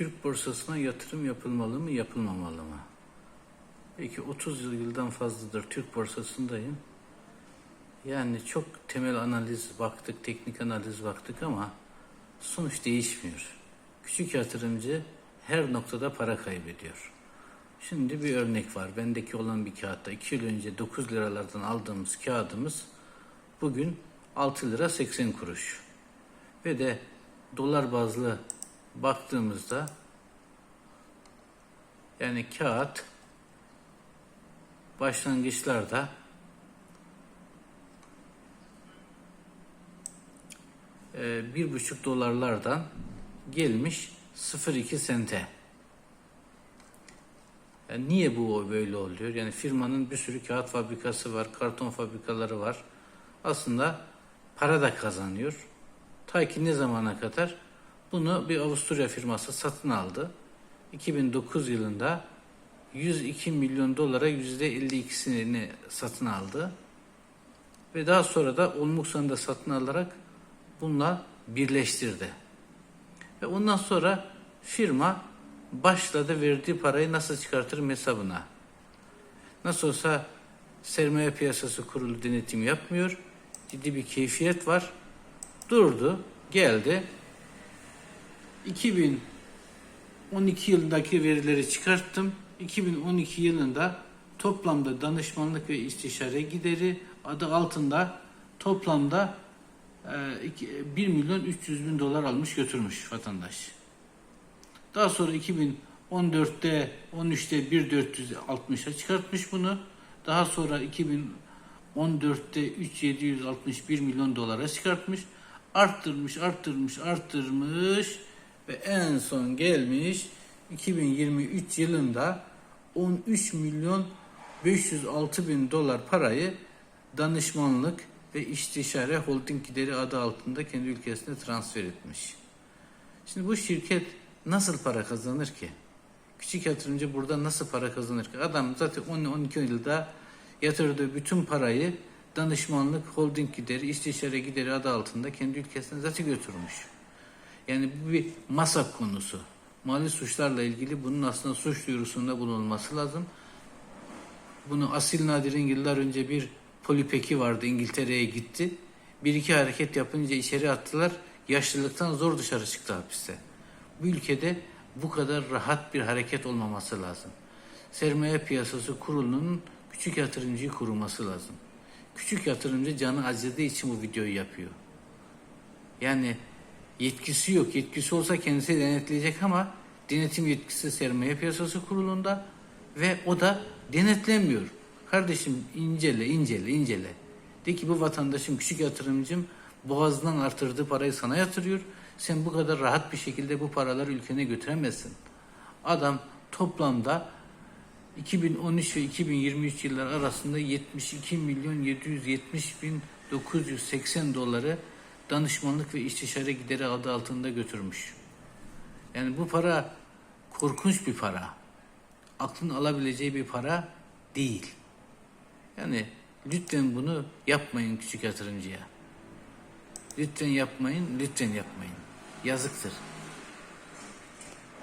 Türk borsasına yatırım yapılmalı mı, yapılmamalı mı? Peki 30 yıldan fazladır Türk borsasındayım. Yani çok temel analiz baktık, teknik analiz baktık ama sonuç değişmiyor. Küçük yatırımcı her noktada para kaybediyor. Şimdi bir örnek var. Bendeki olan bir kağıtta 2 yıl önce 9 liralardan aldığımız kağıdımız bugün 6 lira 80 kuruş. Ve de dolar bazlı baktığımızda yani kağıt başlangıçlarda e, bir buçuk dolarlardan gelmiş 0.2 sente. Yani niye bu böyle oluyor? Yani firmanın bir sürü kağıt fabrikası var, karton fabrikaları var. Aslında para da kazanıyor. Ta ki ne zamana kadar? Bunu bir Avusturya firması satın aldı. 2009 yılında 102 milyon dolara %52'sini satın aldı. Ve daha sonra da Olmuksan'ı da satın alarak bununla birleştirdi. Ve ondan sonra firma başladı verdiği parayı nasıl çıkartırım hesabına. Nasıl olsa sermaye piyasası kurulu denetim yapmıyor. Ciddi bir keyfiyet var. Durdu, geldi. 2012 yılındaki verileri çıkarttım. 2012 yılında toplamda danışmanlık ve istişare gideri adı altında toplamda e, iki- 1 milyon 300 bin dolar almış götürmüş vatandaş. Daha sonra 2014'te 13'te 1460'a çıkartmış bunu. Daha sonra 2014'te 3761 milyon dolara çıkartmış. Arttırmış, arttırmış, arttırmış ve en son gelmiş 2023 yılında 13 milyon 506 bin dolar parayı danışmanlık ve istişare holding gideri adı altında kendi ülkesine transfer etmiş. Şimdi bu şirket nasıl para kazanır ki? Küçük yatırımcı burada nasıl para kazanır ki? Adam zaten 10-12 yılda yatırdığı bütün parayı danışmanlık, holding gideri, istişare gideri adı altında kendi ülkesine zaten götürmüş. Yani bu bir masa konusu. Mali suçlarla ilgili bunun aslında suç duyurusunda bulunması lazım. Bunu Asil Nadir'in yıllar önce bir polipeki vardı İngiltere'ye gitti. Bir iki hareket yapınca içeri attılar. Yaşlılıktan zor dışarı çıktı hapiste. Bu ülkede bu kadar rahat bir hareket olmaması lazım. Sermaye piyasası kurulunun küçük yatırımcıyı koruması lazım. Küçük yatırımcı canı acıdığı için bu videoyu yapıyor. Yani yetkisi yok. Yetkisi olsa kendisi denetleyecek ama denetim yetkisi sermaye piyasası kurulunda ve o da denetlenmiyor. Kardeşim incele, incele, incele. De ki bu vatandaşım, küçük yatırımcım boğazdan artırdığı parayı sana yatırıyor. Sen bu kadar rahat bir şekilde bu paraları ülkene götüremezsin. Adam toplamda 2013 ve 2023 yıllar arasında 72 milyon 770 bin 980 doları danışmanlık ve istişare gideri adı altında götürmüş. Yani bu para korkunç bir para. Aklın alabileceği bir para değil. Yani lütfen bunu yapmayın küçük yatırımcıya. Lütfen yapmayın, lütfen yapmayın. Yazıktır.